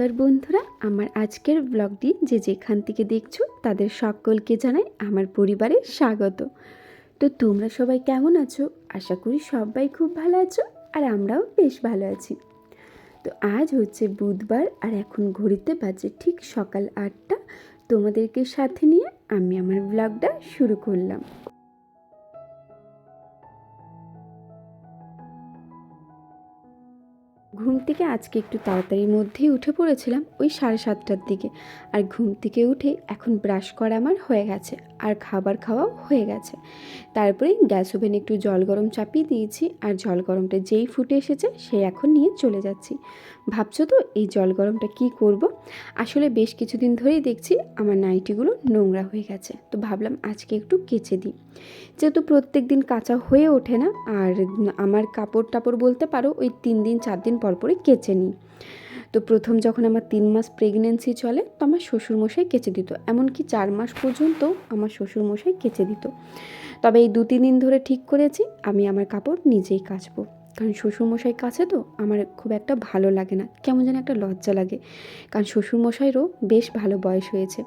নমস্কার বন্ধুরা, আমার আজকের ব্লগটি যে যেখান থেকে দেখছ তাদের সকলকে জানাই আমার পরিবারে স্বাগত। তো তোমরা সবাই কেমন আছো? আশা করি সবাই খুব ভালো আছো আর আমরাও বেশ ভালো আছি। তো আজ হচ্ছে বুধবার আর এখন ঘড়িতে বাজে ঠিক সকাল আটটা। তোমাদেরকে সাথে নিয়ে আমি আমার ব্লগটা শুরু করলাম। ঘুম থেকে আজকে একটু তাড়াতাড়ির মধ্যেই উঠে পড়েছিলাম ওই সাড়ে সাতটার দিকে। আর ঘুম থেকে উঠে এখন ব্রাশ করা আমার হয়ে গেছে, আর খাবার খাওয়াও হয়ে গেছে। তারপরে গ্যাস ওভেনে একটু জল গরম চাপিয়ে দিয়েছি, আর জল গরমটা যেই ফুটে এসেছে সে এখন নিয়ে চলে যাচ্ছি। ভাবছ তো এই জল গরমটা কি করব? আসলে বেশ কিছুদিন ধরেই দেখছি আমার নাইটিগুলো নোংরা হয়ে গেছে, তো ভাবলাম আজকে একটু কেচে দিই। যেহেতু প্রত্যেক দিন কাঁচা হয়ে ওঠে না, আর আমার কাপড় টাপড় বলতে পারো ওই তিন দিন, চার দিন পর পরে কেচে নিই। তো প্রথম যখন আমার তিন মাস প্রেগনেন্সি চলে, তো আমার শ্বশুরমশাই কেচে দিত। এমনকি চার মাস পর্যন্ত আমার শ্বশুরমশাই কেচে দিত। তবে এই দু তিন দিন ধরে ঠিক করেছি, আমি আমার কাপড় নিজেই কাচবো। কারণ শ্বশুরমশাই কাছে তো আমার খুব একটা ভালো লাগে না। কেমন যেন একটা লজ্জা লাগে। কারণ শ্বশুরমশাইরও বেশ ভালো বয়স হয়েছে।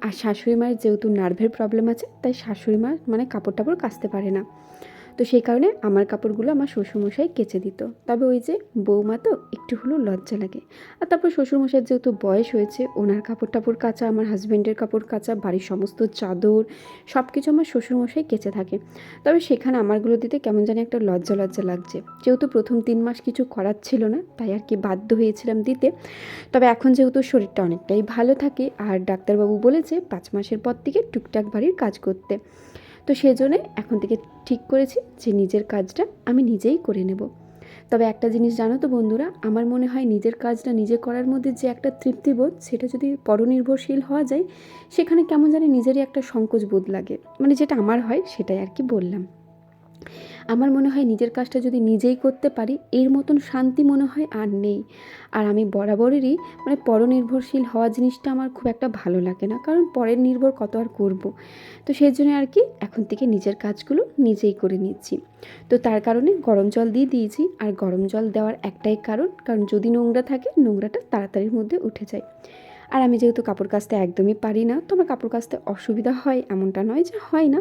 আর শাশুড়ি মায়ের যেহেতু নার্ভের প্রবলেম আছে, তাই শাশুড়ি মা মানে কাপড় টাপড় কাচতে পারে না। তো সেই কারণে আমার কাপড়গুলো আমার শ্বশুরমশাই কেচে দিত। তবে ওই যে বৌমা তো একটু হলেও লজ্জা লাগে। আর তারপর শ্বশুরমশাইয়ের যেহেতু বয়স হয়েছে, ওনার কাপড় টাপড় কাচা, আমার হাজব্যান্ডের কাপড় কাচা, বাড়ির সমস্ত চাদর সব কিছু আমার শ্বশুরমশাই কেচে থাকে। তবে সেখানে আমারগুলো দিতে কেমন জানি একটা লজ্জা লজ্জা লাগছে। যেহেতু প্রথম তিন মাস কিছু করার ছিল না, তাই আর কি বাধ্য হয়েছিলাম দিতে। তবে এখন যেহেতু শরীরটা অনেকটাই ভালো থাকে, আর ডাক্তারবাবু বলেছে পাঁচ মাসের পর থেকে টুকটাক বাড়ির কাজ করতে। তো সেজন্যে এখন থেকে ঠিক করেছি যে নিজের কাজটা আমি নিজেই করে নেব। তবে একটা জিনিস জানো তো বন্ধুরা, আমার মনে হয় নিজের কাজটা নিজে করার মধ্যে যে একটা তৃপ্তিবোধ, সেটা যদি পরনির্ভরশীল হওয়া যায়, সেখানে কেমন জানি নিজেরই একটা সংকোচ বোধ লাগে। মানে যেটা আমার হয়, সেটাই আর কি বললাম। আমার মনে হয় নিজের কাজটা যদি নিজেই করতে পারি, এর মতন শান্তি মনে হয় আর নেই। আর আমি বরাবরেরই মানে পরনির্ভরশীল হওয়া জিনিসটা আমার খুব একটা ভালো লাগে না, কারণ পরের নির্ভর কত আর করব। তো সেই জন্য আর কি এখন থেকে নিজের কাজগুলো নিজেই করে নিচ্ছি। তো তার কারণে গরম জল দিয়ে দিয়েছি, আর গরম জল দেওয়ার একটাই কারণ কারণ যদি নোংরা থাকে, নোংরাটা তাড়াতাড়ির মধ্যে উঠে যায়। আর আমি যেহেতু কাপড় কাচতে একদমই পারি না, তো আমার কাপড় কাচতে অসুবিধা হয়, এমনটা নয় যে হয় না।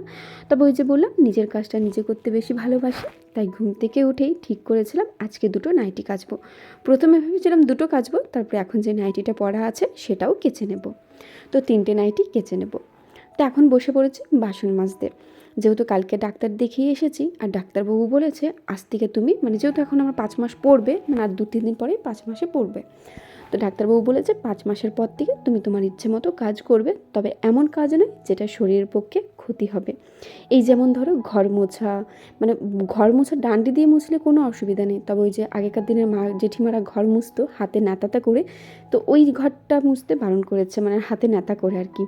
তবে ওই যে বললাম, নিজের কাজটা নিজে করতে বেশি ভালোবাসি, তাই ঘুম থেকে উঠেই ঠিক করেছিলাম, আজকে দুটো নাইটি কাচবো। প্রথমে ভেবেছিলাম দুটো কাচবো, তারপরে এখন যে নাইটিটা পরা আছে, সেটাও কেচে নেব। তো তিনটে নাইটি কেচে নেব। তো এখন বসে পড়েছি বাসন মাজতে। যেহেতু কালকে ডাক্তার দেখিয়ে এসেছি, আর ডাক্তারবাবু বলেছে, আজ থেকে তুমি মানে যেহেতু এখন আমার পাঁচ মাস পড়বে মানে আর দু তিন দিন পরেই পাঁচ মাসে পড়বে। তো ডাক্তারবাবু বলেছে পাঁচ মাসের পর থেকে তুমি তোমার ইচ্ছে মতো কাজ করবে, তবে এমন কাজ নয় যেটা শরীরের পক্ষে ক্ষতি হবে। এই যেমন ধরো ঘর মোছা মানে ঘর মোছা ডান্ডি দিয়ে মুছলে কোনো অসুবিধা নেই। তবে ওই যে আগেকার দিনের মা জেঠিমারা ঘর মুছতো, হাতে নেতাতা করে, তো ওই ঘরটা মুছতে বারণ করেছে মানে হাতে নেতা করে আর কি।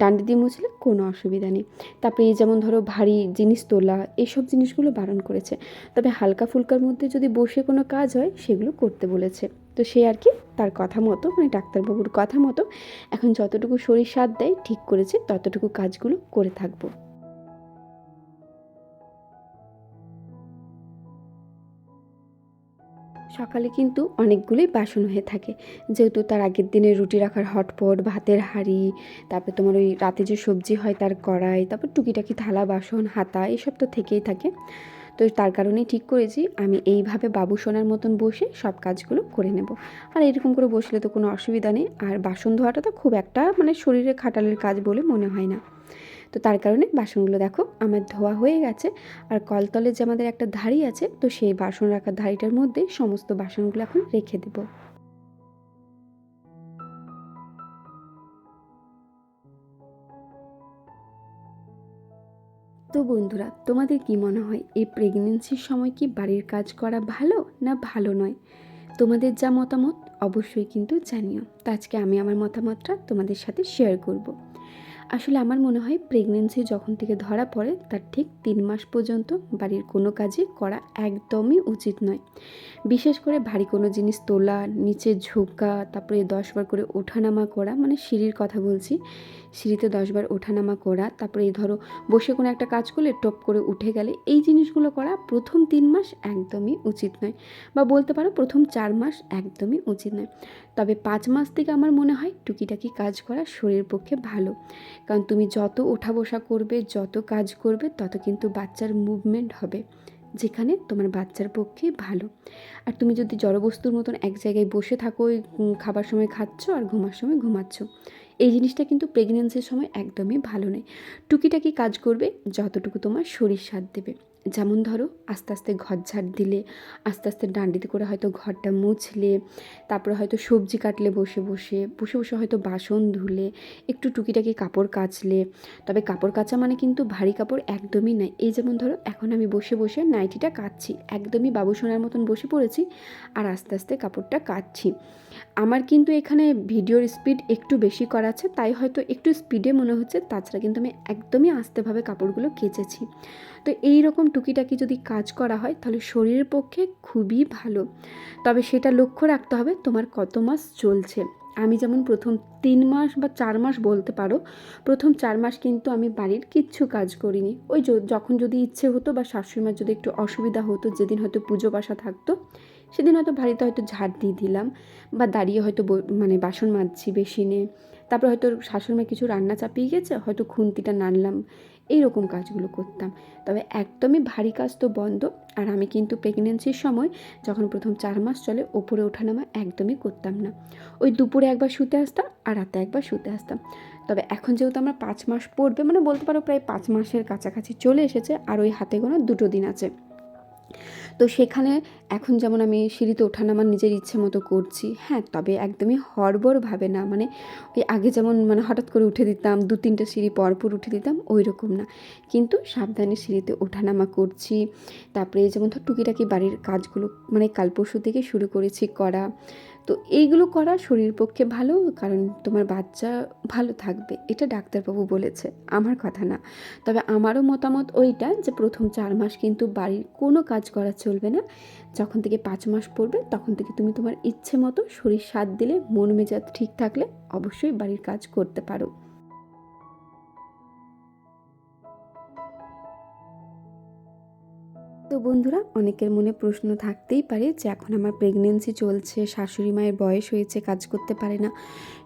ডান্ডি দিয়ে মুছলে কোনো অসুবিধা নেই। তারপরে এই যেমন ধরো ভারী জিনিস তোলা এইসব জিনিসগুলো বারণ করেছে। তবে হালকা ফুলকার মধ্যে যদি বসে কোনো কাজ হয়, সেগুলো করতে বলেছে। তো সে আর কি তার কথা মতো মানে ডাক্তারবাবুর কথা মতো, এখন যতটুকু শরীর সাথ দেয়, ঠিক করেছে, ততটুকু কাজগুলো করে থাকব সকালে কিন্তু অনেকগুলোই বাসন হয়ে থাকে। যেহেতু তার আগের দিনে রুটি রাখার হটপট, ভাতের হাঁড়ি, তারপর তোমার ওই রাতে যে সবজি হয় তার কড়াই, তারপর টুকিটাকি থালা, বাসন, হাতা, এসব তো থেকেই থাকে। তো তার কারণেই ঠিক করেছি, আমি এইভাবে বাবু সোনার মতন বসে সব কাজগুলো করে নেব। আর এরকম করে বসলে তো কোনো অসুবিধা নেই, আর বাসন ধোয়াটা তো খুব একটা মানে শরীরে খাটালের কাজ বলে মনে হয় না। তো তার কারণে বাসনগুলো দেখো আমার ধোয়া হয়ে গেছে। আর কলতলে যে আমাদের একটা ধাড়ি আছে, তো সেই বাসন রাখার ধাড়িটার মধ্যে সমস্ত বাসনগুলো এখন রেখে দেবো। তো বন্ধুরা, তোমাদের কি মনে হয়, এই প্রেগনেন্সির সময় কি বাড়ির কাজ করা ভালো না ভালো নয়? তোমাদের যা মতামত, অবশ্যই কিন্তু জানিও। তো আজকে আমি আমার মতামতটা তোমাদের সাথে শেয়ার করব। আসলে আমার মনে হয় প্রেগনেন্সি যখন থেকে ধরা পড়ে, তার ঠিক তিন মাস পর্যন্ত বাড়ির কোনো কাজই করা একদমই উচিত নয়। বিশেষ করে ভারী কোনো জিনিস তোলা, নিচে ঝোঁকা, তারপরে দশবার করে ওঠানামা করা মানে সিঁড়ির কথা বলছি, সিঁড়িতে দশবার ওঠানামা করা, তারপরে এই ধরো বসে কোনো একটা কাজ করলে টপ করে উঠে গেলে, এই জিনিসগুলো করা প্রথম তিন মাস একদমই উচিত নয়। বা বলতে পারো প্রথম চার মাস একদমই উচিত নয়। তবে পাঁচ মাস থেকে আমার মনে হয় টুকিটাকি কাজ করা শরীরের পক্ষে ভালো। কারণ তুমি যত ওঠা বসা করবে, যত কাজ করবে, তত কিন্তু বাচ্চার মুভমেন্ট হবে, যেখানে তোমার বাচ্চার পক্ষে ভালো। আর তুমি যদি জড়বস্তুর মতন এক জায়গায় বসে থাকো খাবার সময় খাচ্ছ আর ঘুমার সময় ঘুমাচ্ছ, এই জিনিসটা কিন্তু প্রেগনেন্সির সময় একদমই ভালো নয়। টুকিটাকি কাজ করবে যতটুকু তোমার শরীর সাথ দেবে। যেমন ধরো, আস্তে আস্তে ঘর ঝাড় দিলে, আস্তে আস্তে ডান্ডিতে করে হয়তো ঘরটা মুছলে, তারপরে হয়তো সবজি কাটলে বসে বসে বসে বসে হয়তো বাসন ধুলে, একটু টুকিটাকি কাপড় কাচলে। তবে কাপড় কাচা মানে কিন্তু ভারী কাপড় একদমই নাই এই যেমন ধরো, এখন আমি বসে বসে নাইটিটা কাচ্ছি, একদমই বাবুসোনার মতন বসে পড়েছি, আর আস্তে আস্তে কাপড়টা কাচ্ছি। আমার কিন্তু এখানে ভিডিওর স্পিড একটু বেশি করা আছে, তাই হয়তো একটু স্পিডে মনে হচ্ছে, তাছাড়া কিন্তু আমি একদমই আস্তেভাবে কাপড়গুলো কেচেছি। তো এই রকম টুকিটাকি যদি কাজ করা হয়, তাহলে শরীরের পক্ষে খুবই ভালো। তবে সেটা লক্ষ্য রাখতে হবে, তোমার কত মাস চলছে। আমি যেমন প্রথম তিন মাস বা চার মাস বলতে পারো, প্রথম চার মাস কিন্তু আমি বাড়ির কিচ্ছু কাজ করিনি। ওই যখন যদি ইচ্ছে হতো বা শাশুড়ি মার যদি একটু অসুবিধা হতো, যেদিন হয়তো পুজো বাসা থাকতো সেদিন হয়তো বাড়িতে হয়তো ঝাড় দিয়ে দিলাম বা দাঁড়িয়ে হয়তো মানে বাসন মাজছি বেসিনে। তারপরে হয়তো শাশুড়িমা কিছু রান্না চাপিয়ে গেছে, হয়তো খুন্তিটা নাড়লাম। এইরকম কাজগুলো করতাম। তবে একদমই ভারী কাজ তো বন্ধ। আর আমি কিন্তু প্রেগনেন্সির সময় যখন প্রথম চার মাস চলে, ওপরে ওঠানামা একদমই করতাম না। ওই দুপুরে একবার শুতে আসতাম আর রাতে একবার শুতে আসতাম। তবে এখন যেহেতু আমার পাঁচ মাস পড়বে মানে বলতে পারো প্রায় পাঁচ মাসের কাছাকাছি চলে এসেছে, আর ওই হাতে গোনা দুটো দিন আছে। তো সেখানে এখন যেমন আমি সিঁড়িতে ওঠানামা নিজের ইচ্ছে মতো করছি হ্যাঁ তবে একদমই হড়বড়ভাবে না মানে ওই আগে যেমন মানে হঠাৎ করে উঠে দিতাম, দু তিনটা সিঁড়ি পরপর উঠে দিতাম, ওই রকম না। কিন্তু সাবধানে সিঁড়িতে ওঠানামা করছি, তারপরে যেমন ধর টুকিটাকি বাড়ির কাজগুলো মানে কাল পরশু থেকে শুরু করেছি করা তো এইগুলো করা শরীর পক্ষে ভালো, কারণ তোমার বাচ্চা ভালো থাকবে, এটা ডাক্তারবাবু বলেছে, আমার কথা না। তবে আমারও মতামত ওইটা যে প্রথম চার মাস কিন্তু বাড়ির কোনো কাজ করা চলবে না। যখন থেকে পাঁচ মাস পড়বে, তখন থেকে তুমি তোমার ইচ্ছে মতো শরীর সাথ দিলে, মন মেজাজ ঠিক থাকলে অবশ্যই বাড়ির কাজ করতে পারো। বন্ধুরা, অনেকের মনে প্রশ্ন থাকতেই পারে যে এখন আমার প্রেগনেন্সি চলছে, শাশুড়ি মায়ের বয়স হয়েছে, কাজ করতে পারে না,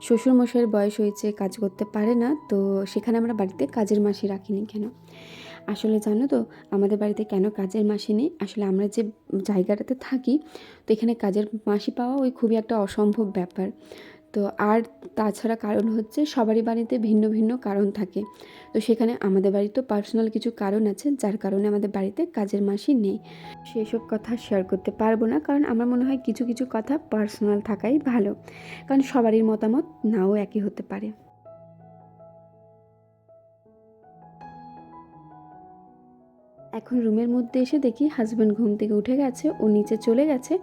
শ্বশুরমশাইয়ের বয়স হয়েছে, কাজ করতে পারে না, তো সেখানে আমরা বাড়িতে কাজের মাসি রাখিনি কেন? আসলে জানো তো, আমাদের বাড়িতে কেন কাজের মাসি নেই? আসলে আমরা যে জায়গাটাতে থাকি, তো এখানে কাজের মাসি পাওয়া ওই খুবই একটা অসম্ভব ব্যাপার। তো আর তাছাড়া কারণ হচ্ছে সবারই বাড়িতে ভিন্ন ভিন্ন কারণ থাকে। তো সেখানে আমাদের বাড়িতে পার্সোনাল কিছু কারণ আছে, যার কারণে আমাদের বাড়িতে কাজের মাসি নেই। সেসব কথা শেয়ার করতে পারব না, কারণ আমার মনে হয় কিছু কিছু কথা পার্সোনাল থাকাই ভালো। কারণ সবারই মতামত নাও একই হতে পারে। এখন রুমের মধ্যে এসে দেখি হাজব্যান্ড ঘুম থেকে উঠে গেছে, ও নিচে চলে গেছে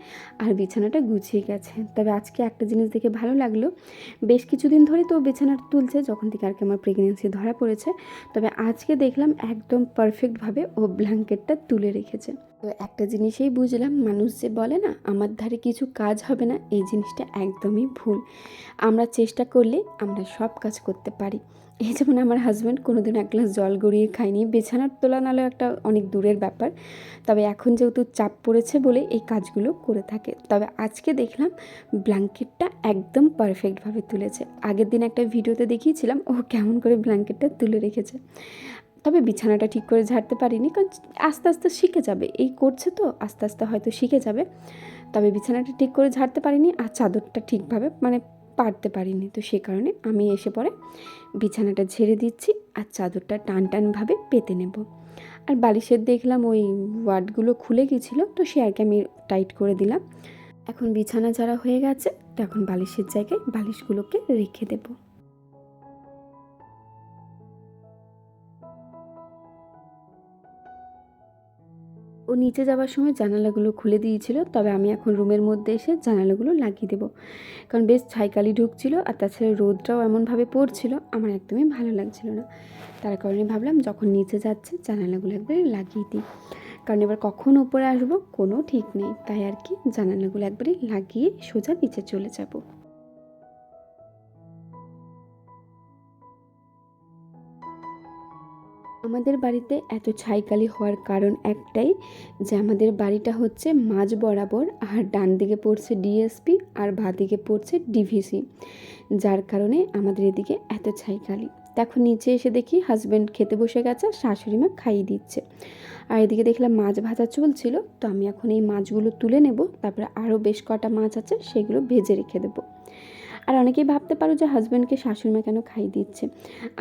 আর বিছানাটা গুছিয়ে গেছে। তবে আজকে একটা জিনিস দেখে ভালো লাগল, বেশ কিছুদিন ধরে তো বিছানাটা তুলছে যখন থেকে আর কি আমার প্রেগনেন্সি ধরা পড়েছে, তবে আজকে দেখলাম একদম পারফেক্টভাবে ও ব্ল্যাঙ্কেটটা তুলে রেখেছে। তো একটা জিনিসেই বুঝলাম, মানুষ যে বলে না, আমার ধারে কিছু কাজ হবে না, এই জিনিসটা একদমই ভুল। আমরা চেষ্টা করলে আমরা সব কাজ করতে পারি। এই যেমন আমার হাজব্যান্ড কোনোদিন এক গ্লাস জল গড়িয়ে খায়নি। বিছানার তোলা নালেও একটা অনেক দূরের ব্যাপার। তবে এখন যেহেতু চাপ পড়েছে বলে এই কাজগুলো করে থাকে। তবে আজকে দেখলাম ব্ল্যাঙ্কেটটা একদম পারফেক্টভাবে তুলেছে। আগের দিন একটা ভিডিওতে দেখিয়েছিলাম, ও কেমন করে ব্ল্যাঙ্কেটটা তুলে রেখেছে। তবে বিছানাটা ঠিক করে ঝাড়তে পারিনি, কারণ আস্তে আস্তে শিখে যাবে। এই করছে তো, আস্তে আস্তে হয়তো শিখে যাবে। তবে বিছানাটা ঠিক করে ঝাড়তে পারিনি আর চাদরটা ঠিকভাবে মানে পারতে পারিনি। তো সে কারণে আমি এসে পরে বিছানাটা ঝেড়ে দিচ্ছি আর চাদরটা টান টানভাবে পেতে নেব। আর বালিশের দেখলাম ওই ওয়ার্ডগুলো খুলে গেছিল, তো সে আর কি আমি টাইট করে দিলাম। এখন বিছানা ঝাড়া হয়ে গেছে, তো এখন বালিশের জায়গায় বালিশগুলোকে রেখে দেবো। ও নিচে যাওয়ার সময় জানালাগুলো খুলে দিয়েছিল, তবে আমি এখন রুমের মধ্যে এসে জানালাগুলো লাগিয়ে দেবো। কারণ বেশ ছাইকালি ঢুকছিল আর তাছাড়া রোদটাও এমনভাবে পড়ছিল, আমার একদমই ভালো লাগছিল না। তার কারণে ভাবলাম যখন নিচে যাচ্ছে, জানালাগুলো একবারে লাগিয়ে দিই। কারণ এবার কখন ওপরে আসব কোনো ঠিক নেই, তাই আর কি জানালাগুলো একবারে লাগিয়ে সোজা নিচে চলে যাব। আমাদের বাড়িতে এত ছাইকালি হওয়ার কারণ একটাই যে আমাদের বাড়িটা হচ্ছে মাঝ বরাবর আর ডান দিকে পড়ছে ডিএসপি আর বাঁ দিকে পড়ছে ডিভিসি যার কারণে আমাদের এদিকে এত ছাইকালি। দেখো, নিচে এসে দেখি হাজব্যান্ড খেতে বসে গেছে, শাশুড়ি মা খাইয়ে দিচ্ছে। আর এদিকে দেখলাম মাছ ভাজা চলছিল, তো আমি এখন এই মাছগুলো তুলে নেব, তারপরে আরও বেশ কটা মাছ আছে, সেগুলো ভেজে রেখে দেবো। আর অনেকেই ভাবতে পারো যে হাজব্যান্ডকে শাশুড়িমা কেন খাই দিচ্ছে।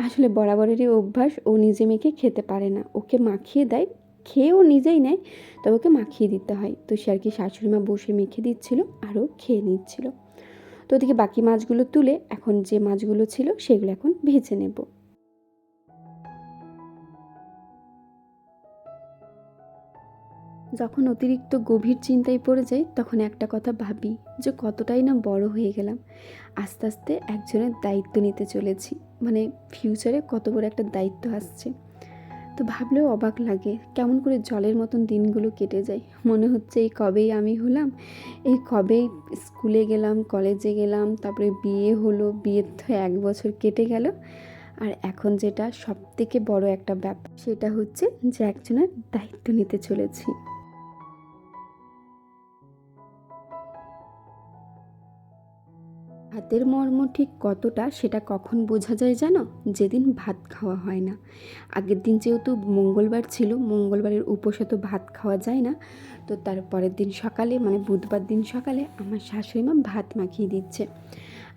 আসলে বরাবরেরই অভ্যাস, ও নিজে মেয়েকে খেতে পারে না। ওকে মাখিয়ে দেয় খেয়ে ও নিজেই নেয়, তবে ওকে মাখিয়ে দিতে হয়। তো সে আর কি শাশুড়িমা বসে মেখে দিচ্ছিল আরও খেয়ে নিচ্ছিল। তো ওদিকে বাকি মাছগুলো তুলে এখন যে মাছগুলো ছিল, সেগুলো এখন ভেজে নেব। যখন অতিরিক্ত গভীর চিন্তায় পড়ে যাই, তখন একটা কথা ভাবি যে কতটাই না বড় হয়ে গেলাম। আস্তে আস্তে একজনের দায়িত্ব নিতে চলেছি। মানে ফিউচারে কত বড় একটা দায়িত্ব আসছে। তো ভাবলেও অবাক লাগে কেমন করে জলের মতন দিনগুলো কেটে যায়। মনে হচ্ছে এই কবেই আমি হলাম। এই কবেই স্কুলে গেলাম কলেজে গেলাম, তারপরে বিয়ে হলো, বিয়ের তো এক বছর কেটে গেল। আর এখন যেটা সব থেকে বড় একটা ব্যাপার, সেটা হচ্ছে যে একজনের দায়িত্ব নিতে চলেছি। ভাতের মর্ম ঠিক কতটা সেটা কখন বোঝা যায় জানো? যেদিন ভাত খাওয়া হয় না। আগের দিন যেহেতু মঙ্গলবার ছিল, মঙ্গলবারের উপসে তো ভাত খাওয়া যায় না। তো তার পরের দিন সকালে মানে বুধবার দিন সকালে আমার শাশুড়ি মা ভাত মাখিয়ে দিচ্ছে।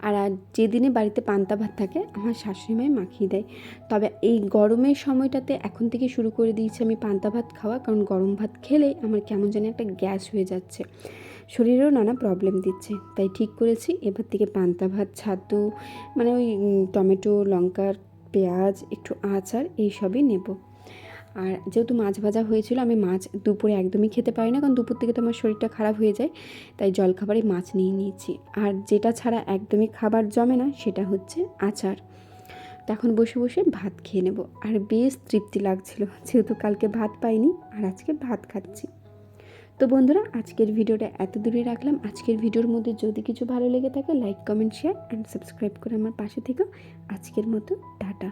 আর যেদিনে বাড়িতে পান্তা ভাত থাকে, আমার শাশুড়িমাই মাখিয়ে দেয়। তবে এই গরমের সময়টাতে এখন থেকে শুরু করে দিয়েছি আমি পান্তা ভাত খাওয়া, কারণ গরম ভাত খেলে আমার কেমন যেন একটা গ্যাস হয়ে যাচ্ছে। শরীরেও নানা প্রবলেম দিচ্ছে। তাই ঠিক করেছি, এবার থেকে পান্তা ভাত, ছাতু মানে ওই টমেটো লঙ্কার পেঁয়াজ, একটু আচার এইসবই নেব। আর যেহেতু মাছ ভাজা হয়েছিল, আমি মাছ দুপুরে একদমই খেতে পারি না, কারণ দুপুর থেকে তো আমার শরীরটা খারাপ হয়ে যায়, তাই জলখাবারে মাছ নিয়ে নিয়েছি। আর যেটা ছাড়া একদমই খাবার জমে না, সেটা হচ্ছে আচার। তো এখন বসে বসে ভাত খেয়ে নেব। আর বেশ তৃপ্তি লাগছিল, যেহেতু কালকে ভাত পাইনি, আর আজকে ভাত খাচ্ছি। তো বন্ধুরা, আজকের ভিডিওটা এত দূরে রাখলাম। আজকের ভিডিওর মধ্যে যদি কিছু ভালো লেগে থাকে like comment share and subscribe করে আমার পাশে থেকেও আজকের মতো, টাটা।